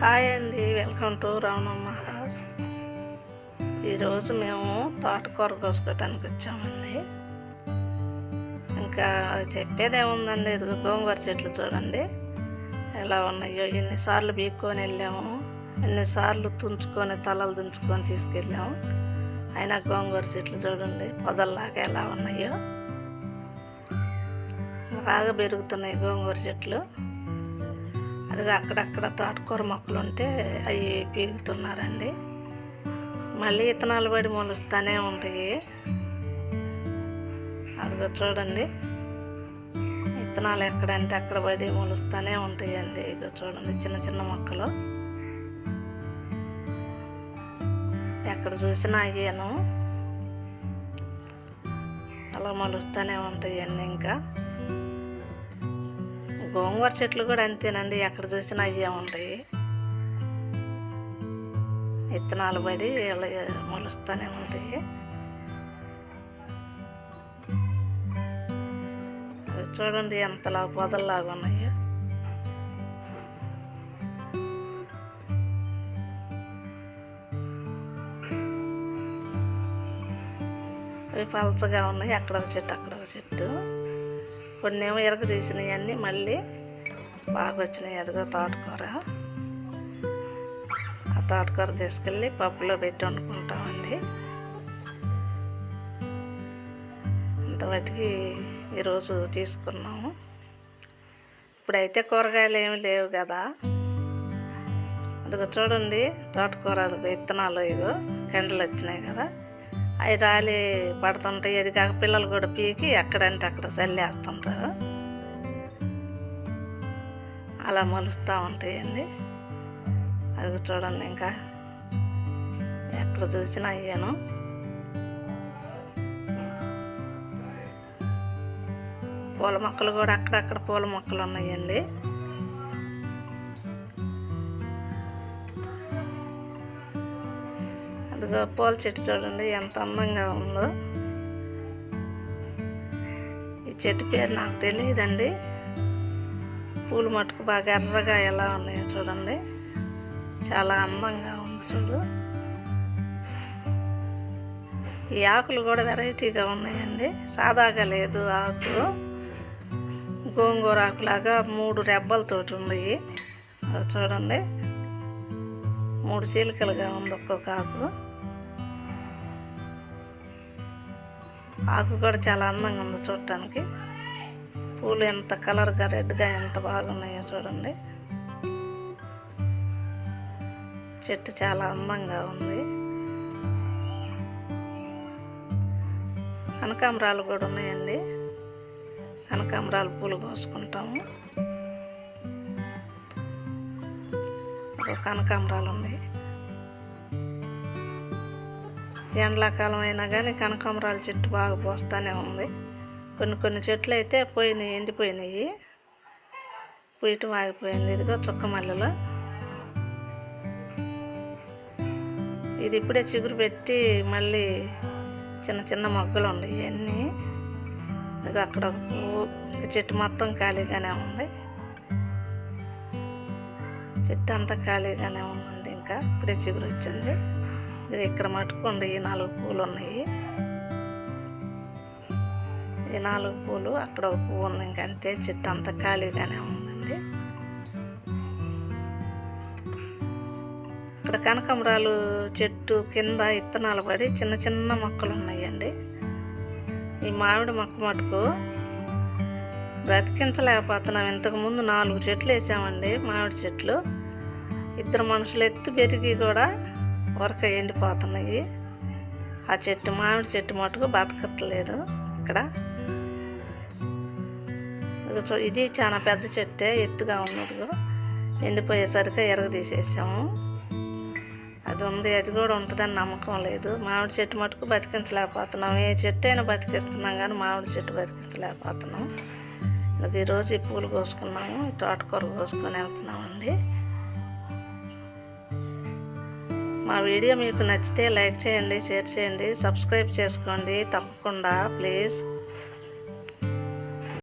Hi అండి welcome to Ramamma house ఈరోజు మేము తోటకూర కోసుకోవటానికి వచ్చామండి. ఇంకా చెప్పేదేముందండి ఇది గోంగూర చెట్లు చూడండి. ఎలా ఉన్నాయో ఎన్నిసార్లు బీక్కొని వెళ్ళాము ఎన్నిసార్లు తుంచుకొని తలలు తుంచుకొని తీసుకెళ్ళాము. అయినా గోంగూర చెట్లు చూడండి పొదల్లాగా ఎలా ఉన్నాయో. బాగా పెరుగుతున్నాయి గోంగూర చెట్లు. అదిగో అక్కడక్కడ తోటకూర మొక్కలు ఉంటే అవి పీగుతున్నారండి మళ్ళీ ఇతనాలు పడి మొలుస్తూనే ఉంటాయి. అదిగో చూడండి. విత్తనాలు ఎక్కడంటే అక్కడ పడి మొలుస్తూనే ఉంటాయండి. ఇగో చూడండి చిన్న చిన్న మొక్కలు. ఎక్కడ చూసినా అయ్యాను. అలా మొలుస్తూనే ఉంటాయండి ఇంకా. గోంగూర చెట్లు కూడా అంతేనండి. ఎక్కడ చూసినా అయ్యే ఉంటాయి. విత్తనాలు పడి ఇలా మొలుస్తూనే ఉంటాయి. చూడండి ఎంతలా పొదల్లాగా ఉన్నాయో. అవి పలచగా ఉన్నాయి. అక్కడ ఒక చెట్టు అక్కడ ఒక చెట్టు. కొన్ని ఏమో ఎరగ తీసినాయి అన్నీ మళ్ళీ బాగా వచ్చినాయి అదిగో తోటకూర. ఆ తోటకూర తీసుకెళ్ళి పప్పులో పెట్టి వండుకుంటామండి. అంతవరకు ఈరోజు తీసుకున్నాము. ఇప్పుడైతే కూరగాయలు ఏమి లేవు కదా. అదిగో చూడండి తోటకూర అదిగో విత్తనాలు ఇగో కండలు వచ్చినాయి కదా. అవి రాలి పడుతుంటాయి. అది కాక పిల్లలు కూడా పీకి ఎక్కడంటే అక్కడ చల్లేస్తుంటారు. అలా మలుస్తూ ఉంటాయండి. అది చూడండి ఇంకా ఎక్కడ చూసినా అయ్యాను పూల మొక్కలు కూడా అక్కడక్కడ పూల మొక్కలు ఉన్నాయండి. అదిగో పూల చెట్టు చూడండి ఎంత అందంగా ఉందో. ఈ చెట్టు పేరు నాకు తెలియదండి. పూలు మటుకు బాగా ఎర్రగా ఎలా ఉన్నాయో చూడండి. చాలా అందంగా ఉంది చూడు. ఈ ఆకులు కూడా వెరైటీగా ఉన్నాయండి. సాదాగా లేదు ఆకు. గోంగూర ఆకులాగా మూడు రెబ్బలతోటి ఉన్నాయి అది చూడండి. మూడు చీలికలుగా ఉంది ఒక్కొక్క ఆకు. ఆకు కూడా చాలా అందంగా ఉంది చూడటానికి. పూలు ఎంత కలర్గా రెడ్గా ఎంత బాగున్నాయో చూడండి. చెట్టు చాలా అందంగా ఉంది. కనకాంబరాలు కూడా ఉన్నాయండి. కనకాంబరాలు పూలు కోసుకుంటాము కనకాంబరాలు ఉన్నాయి. ఎండాకాలం అయినా కానీ కనకాంబరాల చెట్టు బాగా పోస్తూనే ఉంది. కొన్ని కొన్ని చెట్లు అయితే పోయినాయి ఎండిపోయినాయి. పూయటం ఆగిపోయింది. ఇదిగో చుక్క మల్లెలో. ఇది ఇప్పుడే చిగురు పెట్టి మళ్ళీ చిన్న చిన్న మొగ్గలు ఉన్నాయి ఇవన్నీ. ఇదిగో అక్కడ ఒక పువ్వు చెట్టు మొత్తం ఖాళీగానే ఉంది. చెట్టు అంతా ఖాళీగానే ఉంది ఇంకా. ఇప్పుడే చిగురు వచ్చింది. ఇక్కడ మట్టుకుండి ఈ నాలుగు పూలు ఉన్నాయి. ఈ నాలుగు పూలు అక్కడ ఒక పువ్వు ఉంది ఇంకంతే అంతే. చెట్టు అంతా ఖాళీగానే ఉందండి. ఇక్కడ కనకాంబరాలు చెట్టు కింద ఇత్తనాలు పడి చిన్న చిన్న మొక్కలు ఉన్నాయండి. ఈ మామిడి మొక్క మటుకు బ్రతికించలేకపోతున్నాం. ఇంతకుముందు నాలుగు చెట్లు వేసామండి మామిడి చెట్లు. ఇద్దరు మనుషులు ఎత్తు పెరిగి కూడా వరక ఎండిపోతున్నాయి. ఆ చెట్టు మామిడి చెట్టు మటుకు బతకట్లేదు ఇక్కడ. చూ ఇది చాలా పెద్ద చెట్టే ఎత్తుగా ఉన్నదిగో ఎండిపోయేసరికి ఎరగదీసేసాము. అది ఉంది అది కూడా ఉంటుందని నమ్మకం లేదు. మామిడి చెట్టు మటుకు బతికించలేకపోతున్నాం. ఏ చెట్టు అయినా బతికిస్తున్నాం కానీ మామిడి చెట్టు బతికించలేకపోతున్నాం. ఇదిగో ఈరోజు ఈ పూలు కోసుకున్నాము తోటకూర కోసుకొని వెళ్తున్నామండి. మా వీడియో మీకు నచ్చితే లైక్ చేయండి షేర్ చేయండి సబ్స్క్రైబ్ చేసుకోండి తప్పకుండా ప్లీజ్.